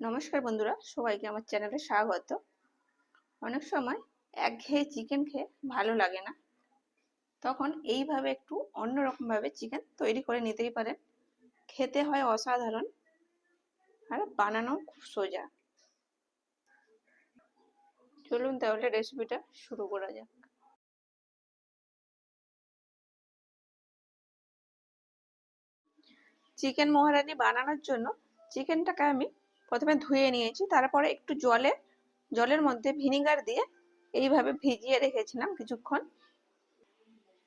নমস্কার বন্ধুরা, সবাইকে আমার চ্যানেলে স্বাগত। অনেক সময় একঘেয়ে চিকেন খেয়ে ভালো লাগে না। তখন এইভাবে একটু অন্যরকমভাবে চিকেন তৈরি করে নিতেই পারেন। খেতে হয় অসাধারণ আর বানানো খুব সোজা। চলুন তাহলে রেসিপিটা শুরু করা যাক। চিকেন মহারানি বানানোর জন্য চিকেনটাকে আমি প্রথমে ধুয়ে নিয়েছি, তারপরে একটু জলে, জলের মধ্যে ভিনিগার দিয়ে এইভাবে ভিজিয়ে রেখেছিলাম কিছুক্ষণ।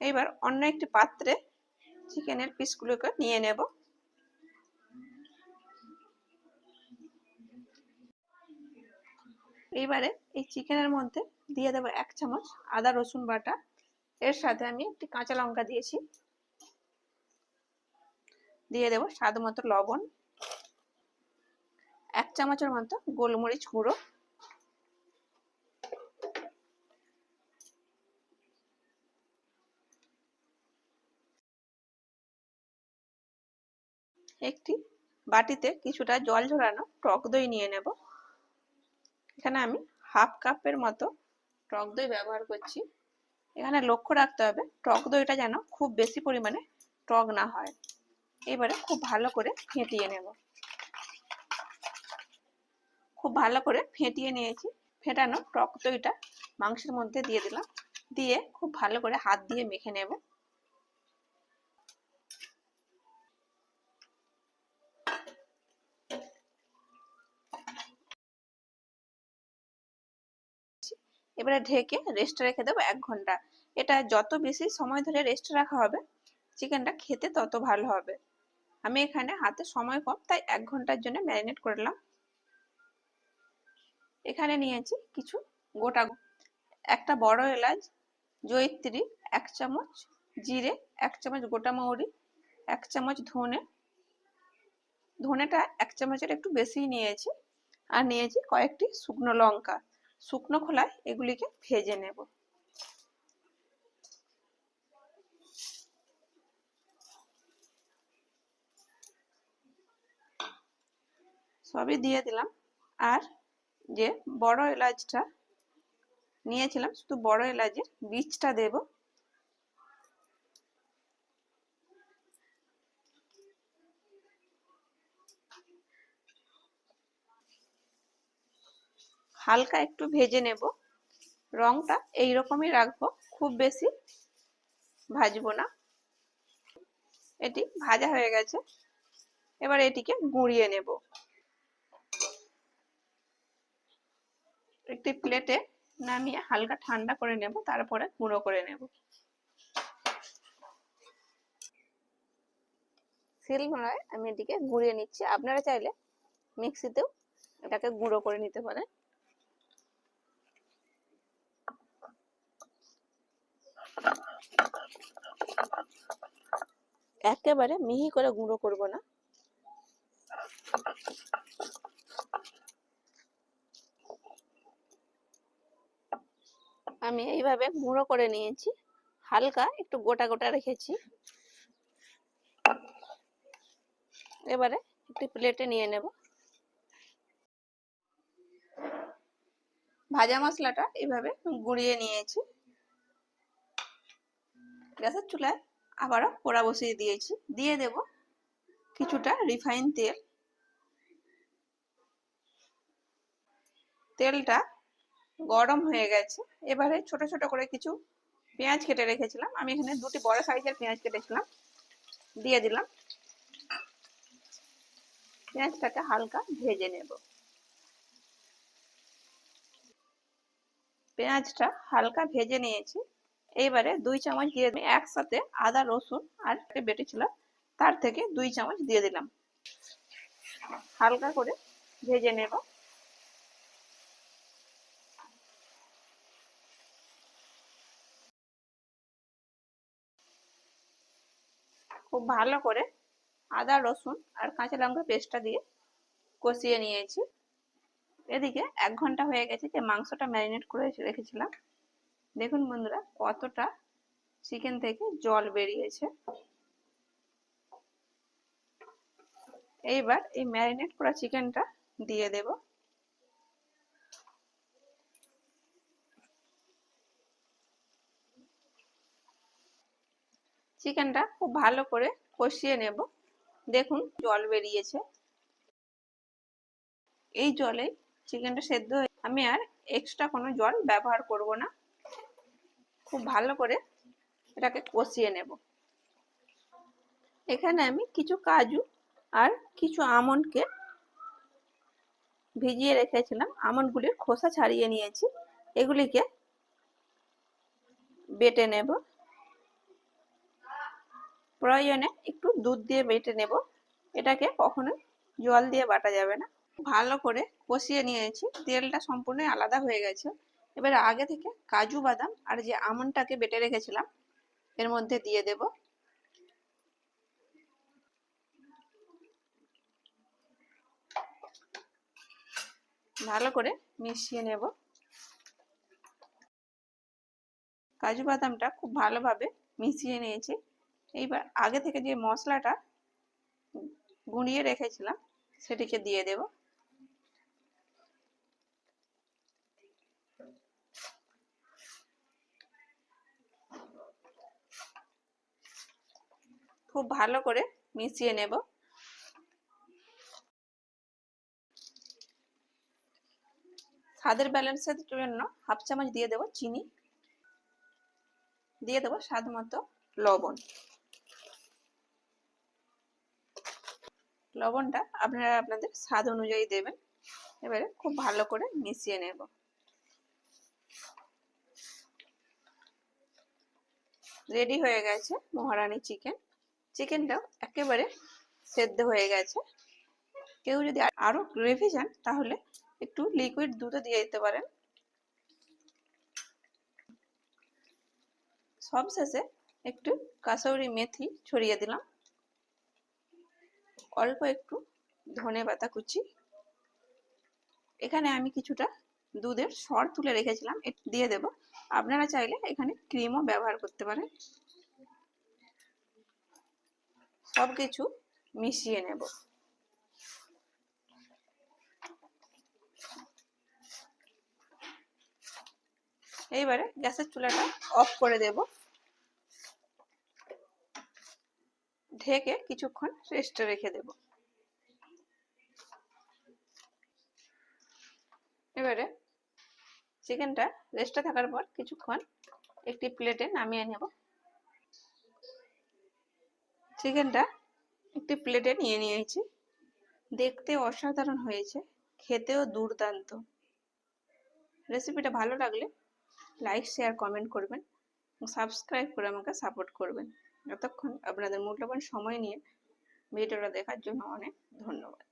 এইবার অন্য একটি পাত্রে চিকেনের পিসগুলোকে নিয়ে নেব। এইবারে এই চিকেনের মধ্যে দিয়ে দেবো এক চামচ আদা, রসুন বাটা। এর সাথে আমি একটি কাঁচা লঙ্কা দিয়েছি। দিয়ে দেবো স্বাদ মতো লবণ। চামচের মতো গোলমরিচ গুঁড়ো। একটি বাটিতে কিছুটা জল ঝরানো টক দই নিয়ে নেব। এখানে আমি হাফ কাপের মতো টক দই ব্যবহার করছি। এখানে লক্ষ্য রাখতে হবে, টক দইটা যেন খুব বেশি পরিমাণে টক না হয়। এবারে খুব ভালো করে ফেটিয়ে নেব। খুব ভালো করে ফেটিয়ে নিয়েছি। ফেটানো টক দইটা মাংসের মধ্যে দিয়ে দিলাম। দিয়ে খুব ভালো করে হাত দিয়ে মেখে নেব। এবারে ঢেকে রেস্টে রেখে দেবো এক ঘণ্টা। এটা যত বেশি সময় ধরে রেস্টে রাখা হবে, চিকেনটা খেতে তত ভালো হবে। আমি এখানে হাতে সময় কম, তাই এক ঘণ্টার জন্য ম্যারিনেট করলাম এখানে নিয়েছি কিছু গোটা একটা বড় এলাচ, জয়িত্রী, এক চামচ জিরে, এক চামচ গোটা মৌরি, এক চামচ ধনে। ধনেটা এক চামচের একটু বেশি নিয়েছি আর নিয়েছি কয়েকটি শুকনো লঙ্কা। শুকনো খোলায় এগুলিকে ভেজে নেব। সবই দিয়ে দিলাম। আর যে বড় এলাচটা নিয়েছিলাম, শুধু বড় এলাচের বীজটা দেব। হালকা একটু ভেজে নেব। রংটা এইরকমই রাখব, খুব বেশি ভাজবো না। এটি ভাজা হয়ে গেছে। এবার এটিকে গুঁড়িয়ে নেব। একটি প্লেটে নামিয়ে হালকা ঠান্ডা করে নেব, তারপরে গুঁড়ো করে নেব। শিলনোড়ায় আমি এটিকে গুঁড়িয়ে নিচ্ছি। আপনারা চাইলে মিক্সিতেও এটাকে গুঁড়ো করে নিতে পারেন। একেবারে মিহি করে গুঁড়ো করব না। আমি এইভাবে গুঁড়ো করে নিয়েছি। হালকা একটু গোটা গোটা রেখেছি। এবারে একটি প্লেটে নিয়ে নেব। ভাজা মশলাটা এইভাবে গুঁড়িয়ে নিয়েছি। গ্যাসের চুলায় আবারও পোড়া বসিয়ে দিয়েছি। দিয়ে দেব কিছুটা রিফাইন তেল। তেলটা গরম হয়ে গেছে। এবারে ছোট ছোট করে কিছু পেঁয়াজ কেটে রেখেছিলাম। আমি এখানে দুটি বড় সাইজের পেঁয়াজ কেটেছিলাম। দিয়ে দিলাম। পেঁয়াজটাকে হালকা ভেজে নেব। পেঁয়াজটা হালকা ভেজে নিয়েছি। এইবারে দুই চামচ দিয়ে দিই একসাথে আদা, রসুন আর বেটেছিলাম তার থেকে দুই চামচ দিয়ে দিলাম। হালকা করে ভেজে নেব। খুব ভালো করে আদা, রসুন আর কাঁচা লঙ্কা পেস্টটা দিয়ে কষিয়ে নিয়েছি। এদিকে এক ঘণ্টা হয়ে গেছে যে মাংসটা ম্যারিনেট করে রেখেছিলাম। দেখুন বন্ধুরা কতটা চিকেন থেকে জল বেরিয়েছে। এইবার এই ম্যারিনেট করা চিকেনটা দিয়ে দেব। চিকেনটা খুব ভালো করে কষিয়ে নেব। দেখুন, জল বেরিয়েছে। এই জলে চিকেনটা সেদ্ধ হয়ে আমি আর এক্সট্রা কোনো জল ব্যবহার করব না। খুব ভালো করে এটাকে কষিয়ে নেব। এখানে আমি কিছু কাজু আর কিছু আমন্ডকে ভিজিয়ে রেখেছিলাম। আমন্ডগুলির খোসা ছাড়িয়ে নিয়েছি। এগুলিকে বেটে নেব। প্রয়োজনে একটু দুধ দিয়ে বেটে নেব। এটাকে কখনো জল দিয়ে বাটা যাবে না। ভালো করে কষিয়ে নিয়েছি। তেলটা সম্পূর্ণ আলাদা হয়ে গেছে। এবার আগে থেকে কাজু বাদাম আর যে আমনটাকে বেটে রেখেছিলাম, এর মধ্যে দিয়ে দেব। ভালো করে মিশিয়ে নেব। কাজু বাদামটা খুব ভালোভাবে মিশিয়ে নিয়েছি। এইবার আগে থেকে যে মশলাটা গুঁড়িয়ে রেখেছিলাম, সেটিকে দিয়ে দেব। খুব ভালো করে মিশিয়ে নেব। স্বাদের ব্যালেন্সের জন্য হাফ চামচ দিয়ে দেব চিনি। দিয়ে দেবো স্বাদ মতো লবণ। লবণটা আপনারা আপনাদের স্বাদ অনুযায়ী দেবেন। এবারে খুব ভালো করে মিশিয়ে নেব। রেডি হয়ে গেছে মহারানী চিকেন। চিকেনটাও একেবারে সেদ্ধ হয়ে গেছে। কেউ যদি আরও গ্রেভি চান, তাহলে একটু লিকুইড দুধও দিয়ে দিতে পারেন। সব শেষে একটু কাসৌরি মেথি ছড়িয়ে দিলাম। অল্প একটু ধনে পাতা কুচি। এখানে আমি কিছুটা দুধের সর তুলে রেখেছিলাম দিয়ে দেব। আপনারা চাইলে এখানে ক্রিমও ব্যবহার করতে পারেন। সব কিছু মিশিয়ে নেব। এইবারে গ্যাসের চুলাটা অফ করে দেব। ঢেকে কিছুক্ষণ রেস্টে রেখে দেব। এবারে চিকেনটা রেস্টে থাকার পর কিছুক্ষণ একটি প্লেটে নামিয়ে নেব। চিকেনটা একটি প্লেটে নিয়ে নিয়েছি। দেখতে অসাধারণ হয়েছে, খেতেও দুর্দান্ত। রেসিপিটা ভালো লাগলে লাইক শেয়ার কমেন্ট করবেন। সাবস্ক্রাইব করে আমাকে সাপোর্ট করবেন। এতক্ষণ আপনাদের মূল্যবান সময় নিয়ে ভিডিওটা দেখার জন্য অনেক ধন্যবাদ।